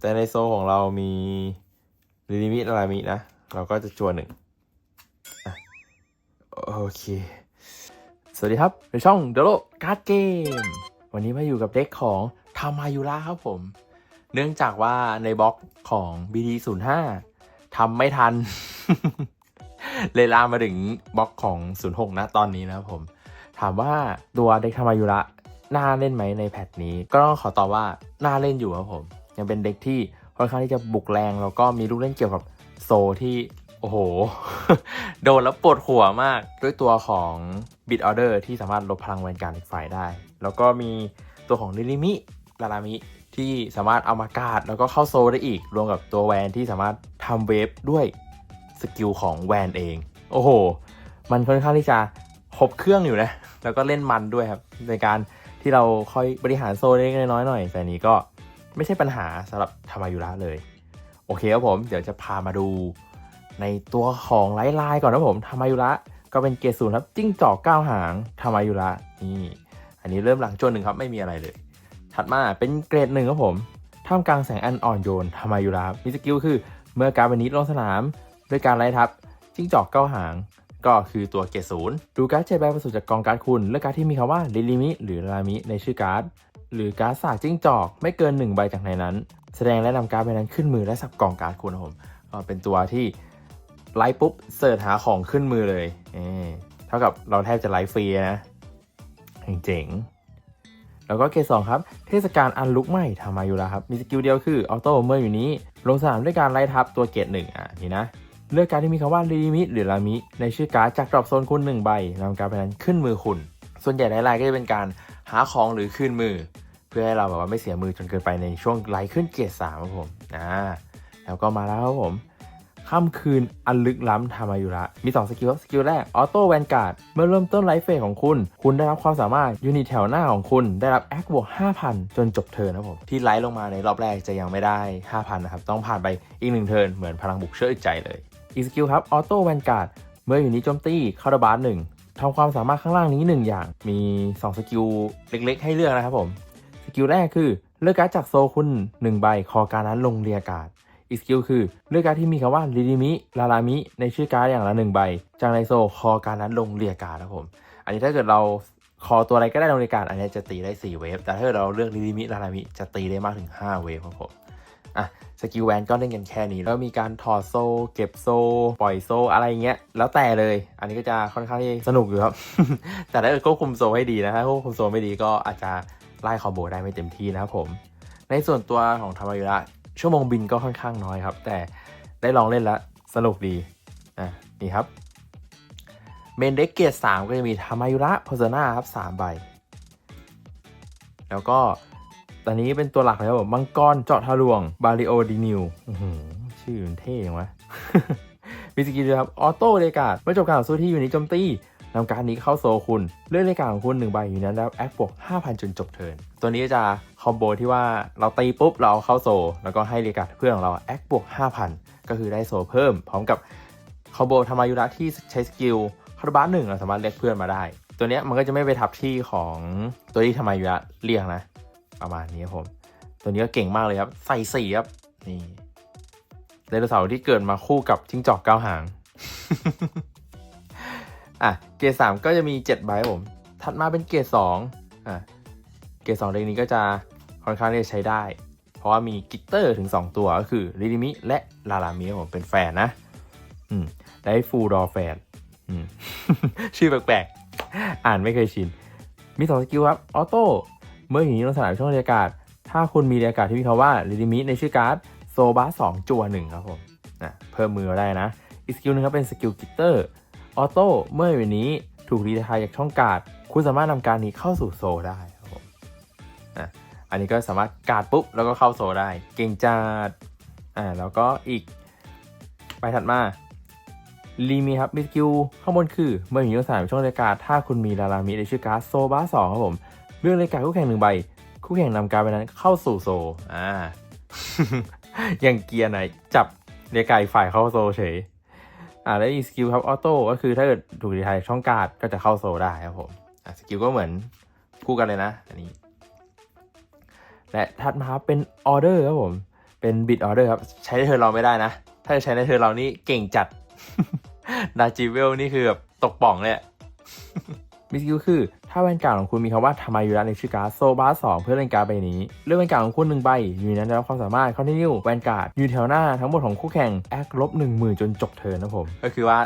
แต่ในโซของเรามีลิมิตอะไรมินะ เราก็จะจวนหนึ่งอโอเค สวัสดีครับในช่องเดโลการ์ดเกม วันนี้มาอยู่กับเด็กของทามายุระครับผม เนื่องจากว่าในบล็อกของ BD05 ทำไม่ทัน เลยลามมาถึงบล็อกของ 06 นะตอนนี้นะครับผม ถามว่าตัวเด็กทามายุระน่าเล่นไหมในแพทนี้ ก็ต้องขอตอบว่าน่าเล่นอยู่ครับผม ยังเป็นเด็กที่ค่อนข้างที่จะบุกแรงแล้วก็มีลูกเล่นเกี่ยวกับโซที่โอ้โห โดนแล้วปวดหัวมากด้วยตัวของ Bit Order ที่สามารถลบพลังแวนการอีกฝ่ายได้ แล้วก็มีตัวของลิลิมิลาลามิที่สามารถเอามากาดแล้วก็เข้าโซได้อีก รวมกับตัวแวนที่สามารถทำเวฟด้วยสกิลของแวนเอง โอ้โห มันค่อนข้างที่จะครบเครื่องอยู่นะ แล้วก็เล่นมันด้วยครับ ในการที่เราค่อยบริหารโซนเล็กน้อยหน่อย แต่นนี้ก็ ไม่ใช่ปัญหาสำหรับธรรมายุระเลย โอเคครับผมเดี๋ยวจะพามาดู ในตัวของไลท์ไลน์ก่อนนะผมธรรมายุระก็เป็นเกรดศูนย์ครับจิ้งจอกเก้าหางธรรมายุระนี่อันนี้เริ่มหลังจนหนึ่งครับไม่มีอะไรเลย ถัดมาเป็นเกรดหนึ่งครับผมท่ามกลางแสงอันอ่อนโยนธรรมายุระมีสกิลคือเมื่อการบันนี้ลงสนามด้วยการไล่ทับจิ้งจอกเก้าหางก็คือตัวเกรดศูนย์ดูการ์ดเจ็ดใบผสมจากกองการ์ดคุณ เลือกการ์ดที่มีคำว่าลิลิมิหรือลามิในชื่อการ์ด หรือการ์ดสากจิ้งจอกไม่เกิน 1 ใบจากในนั้น แสดงและนำการ์ดใบนั้นขึ้นมือและสับกองการ์ดคุณครับผมก็เป็นตัวที่ไลฟ์ปุ๊บเสิร์ชหาของขึ้นมือเลยเอเท่ากับเราแทบจะไลฟ์ฟรีนะเจ๋งๆแล้วก็เกสองครับ เทศกาลอันลุกใหม่ทำมาอยู่แล้วครับ มีสกิลเดียวคือออโต้เมื่ออยู่นี้ ลงสนามด้วยการไล่ทับตัวเกรดหนึ่งอะนี่นะ เลือกการที่มีคำว่าลิมิตหรือลามิ ในชื่อการ์ดจากดรอปโซนคุณหนึ่งใบนำการดใบนั้นขึ้นมือคุณ ส่วนใหญ่ไลน์ก็จะเป็นการ หาของหรือขึ้นมือ เพื่อให้เราแบบว่าไม่เสียมือจนเกินไปในช่วงไลท์ขึ้นเกียร์สามครับผมอ่าแล้วก็มาแล้วครับผมค่ำคืนอันลึกล้ำทามายุระ มี 2 สกิล สกิลแรก ออโต้แวนการ์ด เมื่อเริ่มต้นไลฟ์เฟสของคุณ คุณได้รับความสามารถ ยูนิตแถวหน้าของคุณ ได้รับแอคบวก 5,000 จนจบเทิร์นนะผม ที่ไลท์ลงมาในรอบแรกจะยังไม่ได้ 5,000 นะครับ ต้องผ่านไปอีกหนึ่งเทิร์น เหมือนพลังบุกเชื่อใจเลย อีกสกิลครับ ออโต้แวนการ์ด เมื่ออยู่นี้โจมตีคาร์บาร์หนึ่ง ทำความสามารถข้างล่างนี้ 1 อย่าง มี 2 สกิลเล็ก ๆ ให้เลือกนะครับผม สกิลแรกคือเลือกการ์ดจากโซคุณ 1 ใบ คอการนั้นลงเรียการ์ดอีกสกิลคือเลือกการ์ดที่มีคำว่าลิลิมิ ลาลามิ ในชื่อการ์ดอย่างละ1ใบ จากในโซคอการนั้นลงเรียการ์ดครับผม อันนี้ถ้าเกิดเราคอตัวอะไรก็ได้ลงเรียการอันนี้จะตีได้ 4 เวฟ แต่ถ้าเกิดเราเลือกลิลิมิ ลาลามิ จะตีได้มากถึง 5 เวฟครับผม อะสกิลแวนก็เล่นกันแค่นี้ แล้วมีการถอดโซลเก็บโซลปล่อยโซลอะไรเงี้ย แล้วแต่เลย อันนี้ก็จะค่อนข้างที่สนุกอยู่ครับ แต่ถ้าเกิดควบคุมโซลให้ดีนะถ้าควบคุมโซลไม่ดีก็อาจจะไล่คอมโบได้ไม่เต็มที่นะครับผม ในส่วนตัวของธรรมายุระชั่วโมงบินก็ค่อนข้างน้อยครับ แต่ได้ลองเล่นแล้วสนุกดีอะนี่ครับเมนเด็กเกียร์สามก็จะมีธรรมายุระโพเซนาครับสามใบ แล้วก็ อนนี้เป็นตัวหลักเลยครับผมมังกรเจาะทะลวงบาริโอดีนิวชื่อมันเท่ยังวะมีสกิลครับออโต้เรกาดเมื่อจบการต่อสู้ที่อยู่ในโจมตีนำการนี้เข้าโซคุณ เลือกเรกาดของคุณหนึ่งใบอยู่นั้นแล้วแอคบวก5,000 จนจบเทิร์นตัวนี้จะคอมโบที่ว่าเราตีปุ๊บเราเอาเข้าโซ แล้วก็ให้เรกาดเพื่อนของเราแอคบวก5,000 ก็คือได้โซเพิ่ม พร้อมกับคอมโบธรรมายุระที่ใช้สกิลคาร์บานหนึ่งเราสามารถเรียกเพื่อนมาได้ ตัวนี้มันก็จะไม่ไปทับที่ของตัวที่ธรรมายุระเรียกนะ ประมาณนี้ครับผม ตัวนี้ก็เก่งมากเลยครับ ใส่สีครับ นี่ไดโนเสาร์ที่เกิดมาคู่กับจิ้งจอกเก้าหาง อะ เกรดสามก็จะมีเจ็ดใบครับผม ถัดมาเป็นเกรดสองอะ เกรดสองเลขนี้ก็จะค่อนข้างที่จะใช้ได้ เพราะว่ามีกิตเตอร์ถึง 2 ตัวก็คือลิลิมิและลาลามิครับผมเป็นแฟนนะ อืม ได้ฟูลดอแฟน อืม ชื่อแปลกๆ อ่านไม่เคยชิน มีสองสกิลครับ ออโต้ เมื่ออยู่นี้ลงสนามช่องเรียกการ์ดถ้าคุณมีเรียกการ์ดที่มีคำว่าลิลิมิในชื่อการ์ดโซบาสองจัวหนึ่งครับผมนะเพิ่มมือได้นะ อีกสกิลหนึงครับเป็นสกิลกิตเตอร์ออโต้เมื่ออยู่นี้ถูกรีทายจากช่องการ์ดคุณสามารถนำการนี้เข้าสู่โซได้ครับผมนะอันนี้ก็สามารถการ์ดปุ๊บแล้วก็เข้าโซได้ เก่งจัดอ่าแล้วก็อีกไปถัดมาลีมีครับมีสกิลข้างบนคือ เมื่ออยู่ในสนามช่องเรียกการ์ดถ้าคุณมีลาลามิในชื่อการ์ดโซบาสองครับผม เลือกรายการคู่แข่งหนึ่งใบ คู่แข่งนำการไปนั้นเข้าสู่โซอ่าอย่างเกียร์ไหนจับเรียการอีกฝ่ายเข้าโซเฉยอ่าแล้วอีกสกิลครับออโต้ก็คือถ้าเกิดถูกดีไทายช่องการ์ดก็จะเข้าโซได้ครับผมอ่าสกิลก็เหมือนคู่กันเลยนะ อันนี้ และถัดมาเป็นออเดอร์ครับผม เป็นบิดออเดอร์ครับ ใช้ในเธอเราไม่ได้นะ ถ้าจะใช้ในเธอเรานี่เก่งจัดนาจิเวลนี่คือแบบตกป่องเลย มิสกิลคือ ถ้าแวนการ์ดของคุณมีคำว่าทามายุระในชื่อการ์ดโซบาสองเพื่อเล่นการ์ดใบนี้ เลือกแวนการ์ดของคุณหนึ่งใบ อยู่นนั้นได้รับความสามารถคอนติเนียแวนการ์ดอยู่แถวหน้าทั้งหมดของคู่แข่งแอคลบหนึ่งหมื่นจนจบเทินนะผม ก็คือว่า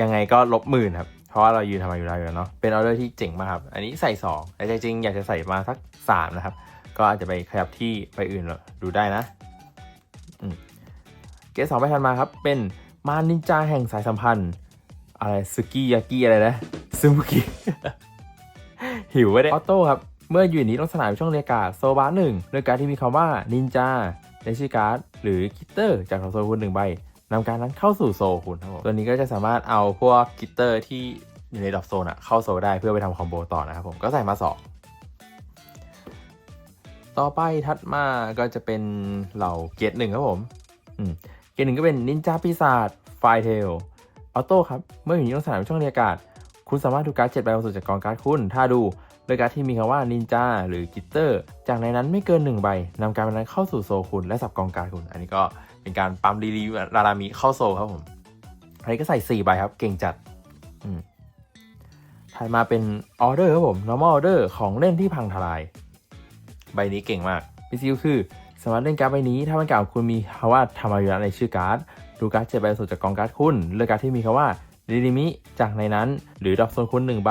ยังไงก็ลบหมื่นครับเพราะว่าเรายืนทามายุระอยู่แล้วเนาะเป็นออเดอร์ที่เจ๋งมากครับ อันนี้ใส่ 2 แต่จริงๆอยากจะใส่มาสัก 3 นะครับ ก็อาจจะไปขยับที่ไปอื่นดูได้นะเกสสองไปทันมาครับ เป็นมานินจาแห่งสายสัมพันธ์ อะไรซึกิยากิอะไรนะ ซึมุกิหิวไปเลยออโต้ครับ เมื่ออยู่นี้ต้องสนามช่องเรียกาโซบาหนึ่งเรียกการที่มีคำว่านินจาในชื่อการ์ดหรือกิตเตอร์จากโซลคุณหนึ่งใบนำการนั้นเข้าสู่โซคุณครับผมตัวนี้ก็จะสามารถเอาพวกกิตเตอร์ที่อยู่ในดรอปโซนอะเข้าโซได้เพื่อไปทำคอมโบต่อนะครับผมก็ใส่มาสองต่อไปถัดมาก็จะเป็นเหล่าเกียรหนึ่งครับผมเกียรหนึ่งก็เป็นนินจาปีศาจไฟเทลออโต้ครับ เมื่ออยู่ในสนามช่องเรียการ์ด คุณสามารถดูการ์ดเจ็ดใบลงสู่จากกองการ์ดคุณ ถ้าดูโดยการ์ดที่มีคำว่านินจาหรือกิตเตอร์ จากในนั้นไม่เกินหนึ่งใบนำการ์ดนั้นเข้าสู่โซคุณและสับกองการ์ดคุณ อันนี้ก็เป็นการปั๊มรีลีรารามิเข้าโซครับผมอันนี้ก็ใส่ 4 ใบครับ เก่งจัดถัดมาเป็นออเดอร์ครับผม normal order ของเล่นที่พังทลาย ใบนี้เก่งมากพิซิลคือสามารถเล่นการ์ดใบนี้ ถ้ามันกล่าวคุณมีคำว่าทามายุระในชื่อการ์ด ดูการ์ดเจ็ดใบสุดจากกองการ์ดคุณ เลือกการ์ดที่มีคำว่า ลิลิมิจากในนั้น หรือดอกโซนคุณหนึ่งใบ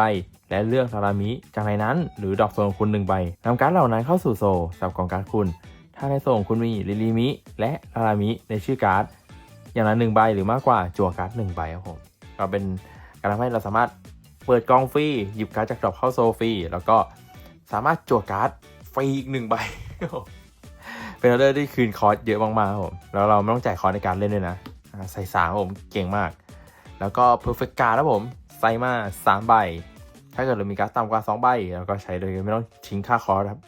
และเลือกซารามิจากในนั้น หรือดอกโซนคุณหนึ่งใบนำการ์ดเหล่านั้นเข้าสู่โซลสับกองการ์ดคุณ ถ้าในโซนของคุณมีลิลิมิและซารามิในชื่อการ์ดอย่างละหนึ่งใบหรือมากกว่าจั่วการ์ดหนึ่งใบครับผมก็เป็นการทำให้เราสามารถเปิดกองฟรีหยิบการ์ดจากดรอปเข้าโซลฟรีแล้วก็สามารถจั่วการ์ดฟรีอีกหนึ่งใบเป็นออเดอร์ที่คืนคอร์สเยอะมากๆครับผมแล้วเราไม่ต้องจ่ายคอร์สในการเล่นด้วยนะใส่สามครับผมเก่งมาก แล้วก็ perfect card ครับผมใส่มาสามใบ ถ้าเกิดเรามีการ์ดต่ำกว่าสองใบเราก็ใช้โดยไม่ต้องทิ้งค่าคอร์สครับ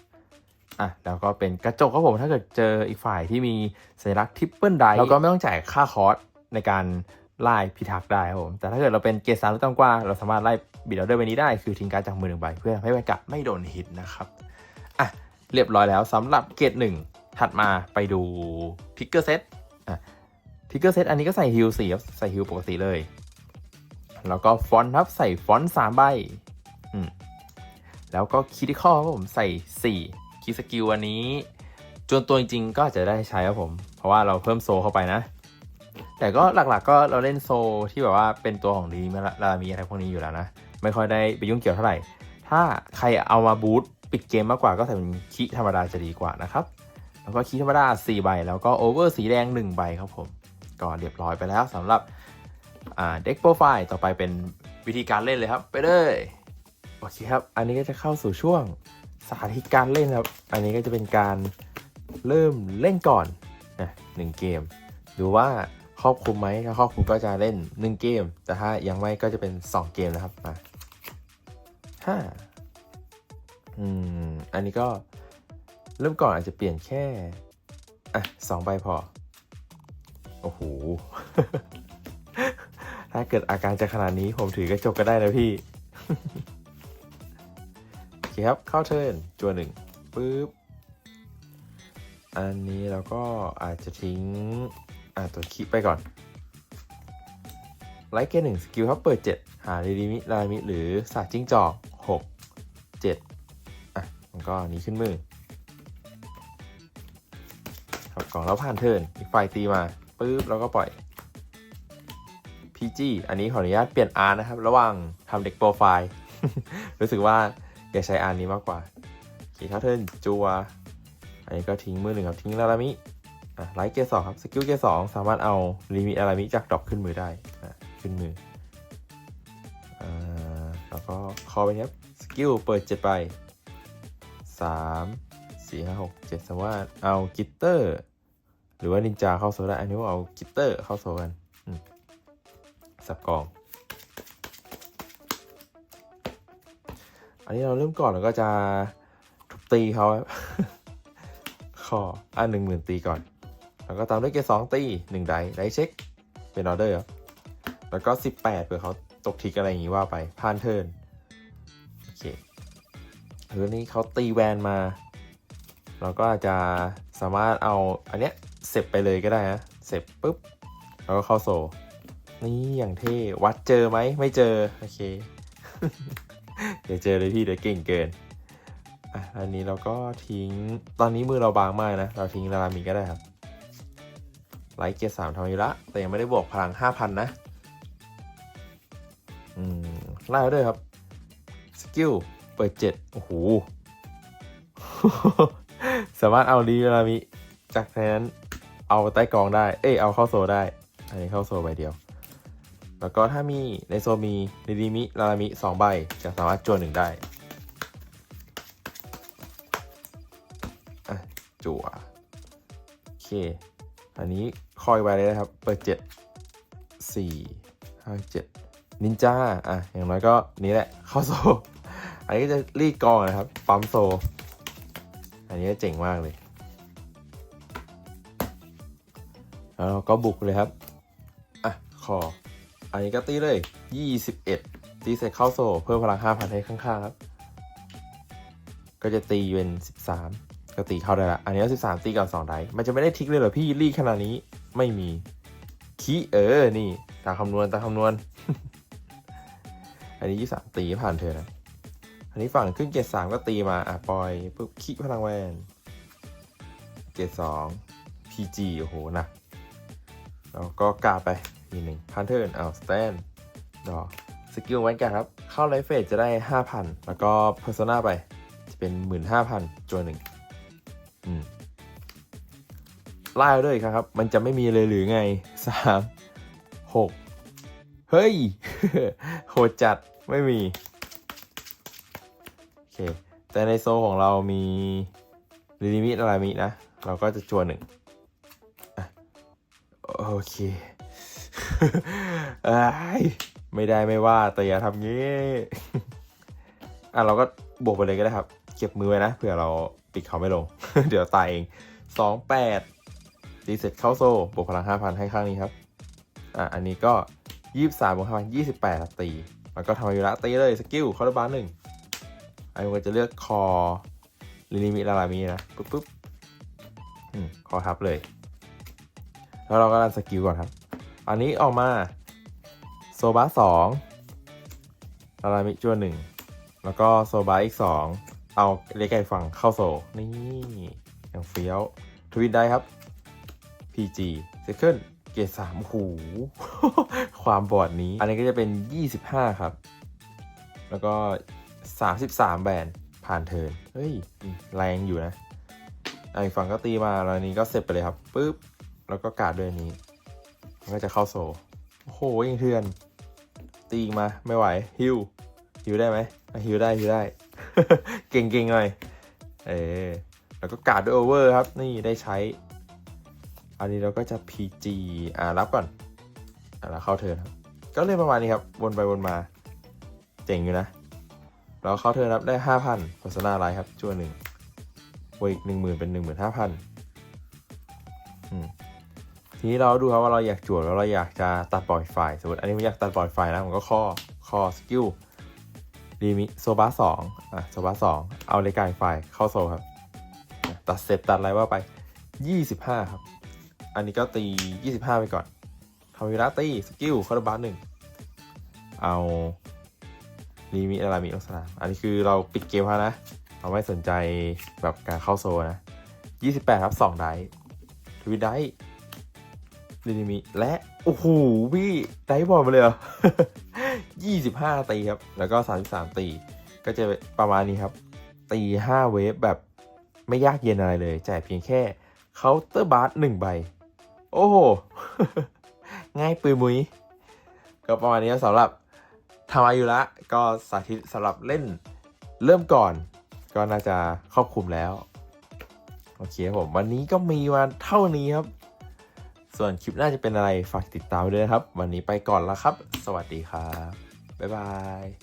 อะแล้วก็เป็นกระจกครับผมถ้าเกิดเจออีกฝ่ายที่มีสัญลักษณ์ทิปเปิลไดเราก็ไม่ต้องจ่ายค่าคอร์สในการไล่พิทักษ์ได้ครับผมแต่ถ้าเกิดเราเป็นเกรดสามหรือต่ำกว่า เราสามารถไล่บิดออเดอร์ใบนี้ได้ คือทิ้งการ์ดจากมือหนึ่งใบเพื่อให้แวนการ์ดไม่โดนฮิตนะครับอะเรียบร้อยแล้วสำหรับเกรดหนึ่งถัดมาไปดูทิกเกอร์เซตอะทิกเกอร์เซตอันนี้ก็ใส่ฮิลสีใส่ฮิลปกติเลย แล้วก็ฟอนต์ครับใส่ฟอนต์สามใบแล้วก็คิดิคอครับผมใส่สี่คีสกิลอันนี้จนตัวจริงๆก็จะได้ใช้ครับผม เพราะว่าเราเพิ่มโซเข้าไปนะ แต่ก็หลักๆก็เราเล่นโซที่แบบว่าเป็นตัวของดีมาลามีอะไรพวกนี้อยู่แล้วนะ ไม่ค่อยได้ไปยุ่งเกี่ยวเท่าไหร่ ถ้าใครเอามาบูตปิดเกมมากกว่าก็ใส่เป็นคีธรรมดาจะดีกว่านะครับ แล้วก็คีย์ธรรมดา4ใบแล้วก็โอเวอร์สีแดง 1 ใบครับผม ก็เรียบร้อยไปแล้วสำหรับ เด็กโปรไฟล์ต่อไปเป็นวิธีการเล่นเลยครับ ไปเลยโอเคครับ อันนี้ก็จะเข้าสู่ช่วงสาธิตการเล่นครับ อันนี้ก็จะเป็นการเริ่มเล่นก่อนนะหนึ่งเกม ดูว่าครอบคลุมไหมถ้าครอบคลุมก็จะเล่น 1 เกม แต่ถ้ายังไม่ก็จะเป็น 2 เกมนะครับมาห้าอืมอันนี้ก็เริ่มก่อนอาจจะเปลี่ยนแค่ อะสองใบพอ โอ้โห ถ้าเกิดอาการจะขนาดนี้ผมถือกระจกก็ได้นะพี่ โอเคครับ เข้าเทิร์นจัวหนึ่งปึ๊บ อันนี้เราก็อาจจะทิ้งอะตัวคิไปก่อน ไลท์เกนหนึ่งสกิลครับเปิด 7 หาลิมิลามิหรือสาจิ้งจอก 6 7 อะ มันก็นนี้ขึ้นมือครับกล่องแล้วผ่านเทิร์นอีกฝ่ายตีมาปุ๊บแล้วก็ปล่อย PG อันนี้ขออนุญาตเปลี่ยนอาร์นะครับ ระหว่างทำเด็กโปรไฟล์ รู้สึกว่าอยากใช้อาร์นี้มากกว่าขี่เข้าเทินจัว อันนี้ก็ทิ้งมือหนึ่งครับ ทิ้งลารามิอะไลท์เกสองครับ สกิลเกสองสามารถเอาลิมิตอารามิจากดอกขึ้นมือได้อะขึ้นมืออ่าแล้วก็คอไปครับ สกิลเปิดเจ็ดใบสามสี่ห้าหกเจ็ดสมมติว่าเอากิตเตอร์ หรือว่านินจาเข้าโซได้อันนี้ว่าเอากิตเตอร์เข้าโซกัน สับกอง อันนี้เราเริ่มก่อนเราก็จะทุบตีเขาครับขออะหนึ่งหมื่นตีก่อน แล้วก็ตามด้วยเกสองตีหนึ่งไดไดเช็ค เป็นออเดอร์ครับแล้วก็สิบแปดเผื่อเขาตกทิกอะไรอย่างงี้ว่าไปผ่านเทิร์นโอเคทีนี้เขาตีแวนมา เราก็จะสามารถเอาอันเนี้ยเสร็จไปเลยก็ได้นะเสร็จปุ๊บ แล้วก็เข้าโซ นี่อย่างเท่ วัดเจอไหม ไม่เจอ โอเค เดี๋ยวเจอเลยพี่ เดี๋ยวเก่งเกิน อะ อันนี้เราก็ทิ้ง ตอนนี้มือเราบางมากนะ เราทิ้งนารามิก็ได้ครับ ไลท์เกียร์สามทำอยู่ละ แต่ยังไม่ได้บวกพลังห้าพันนะ อืมไล่ด้วยครับ สกิล เปิดเจ็ดโอ้โห สามารถเอาดีนารามิจากนั้นเอาใต้กองได้ เอ้ย เอาเข้าโซได้ อันนี้เข้าโซใบเดียว แล้วก็ถ้ามีในโซมีนิดิมินารามิสองใบ จะสามารถจวนหนึ่งได้อะจั่วโอเค อันนี้คอยไว้เลยนะครับ เปิดเจ็ดสี่ห้าเจ็ดนินจาอะ อย่างน้อยก็นี้แหละเข้าโซ อันนี้ก็จะรีดกองนะครับ ปั๊มโซ อันนี้เจ๋งมากเลย แล้วเราก็บุกเลยครับ อะ คอ อันนี้ก็ตีเลย 21 ตีเสร็จเข้าโซ่เพิ่มพลัง5,000ให้ข้างๆครับ ก็จะตีเป็น 13 ก็ตีเข้าได้ละ อันนี้ก็13 ตีก่อน2ไดมันจะไม่ได้ทิกเลยเหรอพี่รีขนาดนี้ไม่มีคีเออ นี่ตามคำนวณตามคำนวณ อันนี้ 23 ตีผ่านเธอนะ อันนี้ฝั่งขึ้นเกรด3ก็ตีมา อะปล่อยปุ๊บคีพลังแวนเกรด2 PG โอ้โหหนักแล้วก็กาไป ทีหนึ่งพันเทิร์นเอาสแตนดอกสกิลแวนการ์ครับ เข้าไลฟ์เฟสจะได้ 5,000 แล้วก็เพอร์โซนาไปจะเป็น 15,000จวนหนึ่งอืมไล่ด้วยครับ มันจะไม่มีเลยหรือไง 3 6 เฮ้ย โหดจัดไม่มี โอเค แต่ในโซของเรามีลิมิตอะไรมินะ เราก็จะจวนหนึ่งโอเค ไม่ได้ไม่ว่าแต่อย่าทำงี้ อะเราก็บวกไปเลยก็ได้ครับ เก็บมือไว้นะเผื่อเราปิดเขาไม่ลง เดี๋ยวตายเองสองแปดตีเสร็จเข้าโซ่บวกพลังห้าพันให้ข้างนี้ครับ อะอันนี้ก็ยี่สิบสามบวกห้าพันยี่สิบแปดตีแล้วก็ทำอายุระตีเลยสกิลคอร์บานหนึ่งไอันนี้ก็จะเลือกคอลิลิมิลาลามีนะปุ๊บปุ๊บอืมคอทับเลย แล้วเราก็รันสกิลก่อนครับ อันนี้ออกมาโซบาสองลารามิจวนหนึ่งแล้วก็โซบาอีกสองเอาเล็กไก่ฝั่งเข้าโซนี่อย่างเฟี้ยวทวินได้ครับ PG Second เกรดสามโอ้โหความบอดนี้ อันนี้ก็จะเป็น 25 ครับ แล้วก็ 33 แบนผ่านเทินเฮ้ย แรงอยู่นะอีกฝั่งก็ตีมาแล้วนี้ก็เสร็จไปเลยครับปุ๊บ แล้วก็การ์ดด้วยนี้ มันก็จะเข้าโซโอ้โหยังเทือน ตีมาไม่ไหวฮิวฮิวได้ไหมฮิวได้ฮิวได้ เก่งๆหน่อยเออแล้วก็การ์ดด้วยโอเวอร์ครับ นี่ได้ใช้ อันนี้เราก็จะ PG อ่ารับก่อนอ่าแล้วเข้าเทิร์นครับ ก็เลยประมาณนี้ครับ วนไปวนมา เจ๋งอยู่นะ เราเข้าเทิร์นรับได้ 5,000โฆษณาไลน์ครับจั่วหนึ่งบวกอีกหนึ่งหมื่นเป็นหนึ่งหมื่นห้าพันอืม ทีนี้เราดูครับว่าเราอยากจวดแล้วเราอยากจะตัดปล่อยไฟล์สมมติอันนี้ผมอยากตัดปล่อยไฟล์นะผมก็ข้อข้อสกิลรีมิโซบาสองอะโซบาสองเอาเลกายไฟเข้าโซครับ ตัดเสร็จตัดอะไรว่าไป 25 ครับ อันนี้ก็ตี 25 ไปก่อนทำเวลาตีสกิลคาร์บานหนึ่งเอารีมิอะไรมีลักษณะอันนี้คือเราปิดเกมแล้วนะเราไม่สนใจแบบการเข้าโซนะ 28 ครับ 2 ได้ทวิตได้ ลินิมิและ โอ้โหพี่ได้บอลมาเลยเหรอ25ตีครับ แล้วก็33ตี ก็จะประมาณนี้ครับ ตี5เวฟแบบไม่ยากเย็นอะไรเลยจ่ายเพียงแค่เคาน์เตอร์บาร์หนึ่งใบ โอ้โห ง่ายปืนมุยก็ประมาณนี้สำหรับทำอายุละก็สาธิตสำหรับเล่นเริ่มก่อน ก็น่าจะครอบคลุมแล้ว โอเคผมวันนี้ก็มีมาเท่านี้ครับ ส่วนคลิปหน้าจะเป็นอะไรฝากติดตามด้วยนะครับ วันนี้ไปก่อนแล้วครับ สวัสดีครับ บ๊ายบาย